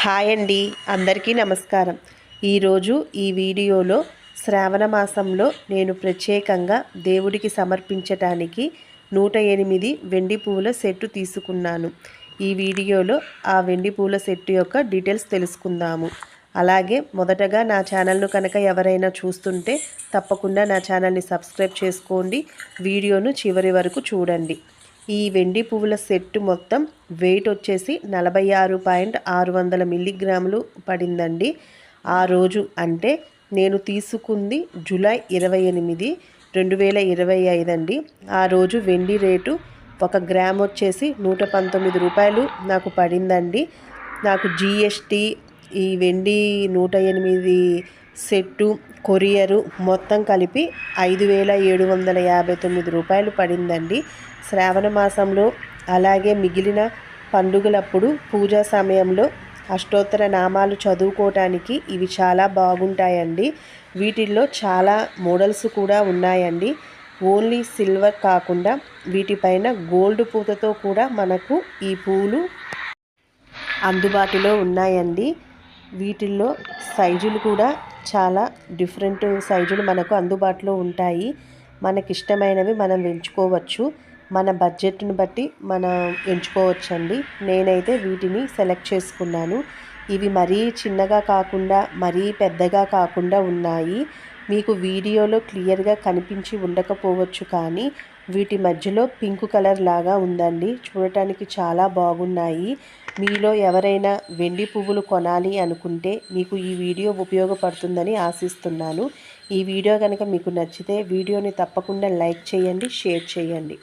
Hi అండి అందరికీ నమస్కారం. ఈరోజు ఈ వీడియోలో శ్రావణ మాసంలో నేను ప్రత్యేకంగా దేవుడికి సమర్పించటానికి నూట ఎనిమిది వెండి పువ్వుల సెట్టు తీసుకున్నాను. ఈ వీడియోలో ఆ వెండి పువ్వుల సెట్టు యొక్క డీటెయిల్స్ తెలుసుకుందాము. అలాగే మొదటగా నా ఛానల్ను కనుక ఎవరైనా చూస్తుంటే తప్పకుండా నా ఛానల్ని సబ్స్క్రైబ్ చేసుకోండి. వీడియోను చివరి వరకు చూడండి. ఈ వెండి పువ్వుల సెట్ మొత్తం వెయిట్ వచ్చేసి నలభై ఆరు పాయింట్ ఆరు వందల మిల్లీగ్రాములు పడిందండి. ఆ రోజు అంటే నేను తీసుకుంది జూలై ఇరవై ఎనిమిది రెండు వేల ఇరవై ఐదు అండి. ఆ రోజు వెండి రేటు ఒక గ్రామ్ వచ్చేసి నూట పంతొమ్మిది రూపాయలు నాకు పడిందండి. నాకు జిఎస్టీ ఈ వెండి నూట ఎనిమిది సెట్టు కొరియరు మొత్తం కలిపి ఐదు వేల ఏడు వందల యాభై తొమ్మిది రూపాయలు పడిందండి. శ్రావణ మాసంలో అలాగే మిగిలిన పండుగలప్పుడు పూజా సమయంలో అష్టోత్తర నామాలు చదువుకోవటానికి ఇవి చాలా బాగుంటాయండి. వీటిల్లో చాలా మోడల్స్ కూడా ఉన్నాయండి. ఓన్లీ సిల్వర్ కాకుండా వీటిపైన గోల్డ్ పూతతో కూడా మనకు ఈ పూలు అందుబాటులో ఉన్నాయండి. వీటిల్లో సైజులు కూడా చాలా డిఫరెంట్ సైజులు మనకు అందుబాటులో ఉంటాయి. మనకిష్టమైనవి మనం ఎంచుకోవచ్చు. మన బడ్జెట్ను బట్టి మనం ఎంచుకోవచ్చండి. నేనైతే వీటిని సెలెక్ట్ చేసుకున్నాను. ఇవి మరీ చిన్నగా కాకుండా మరీ పెద్దగా కాకుండా ఉన్నాయి. మీకు వీడియోలో క్లియర్గా కనిపించి ఉండకపోవచ్చు కానీ వీటి మధ్యలో పింక్ కలర్ లాగా ఉందండి. చూడటానికి చాలా బాగున్నాయి. మీలో ఎవరైనా వెండి పువ్వులు కొనాలి అనుకుంటే మీకు ఈ వీడియో ఉపయోగపడుతుందని ఆశిస్తున్నాను. ఈ వీడియో కనుక మీకు నచ్చితే వీడియోని తప్పకుండా లైక్ చేయండి షేర్ చేయండి.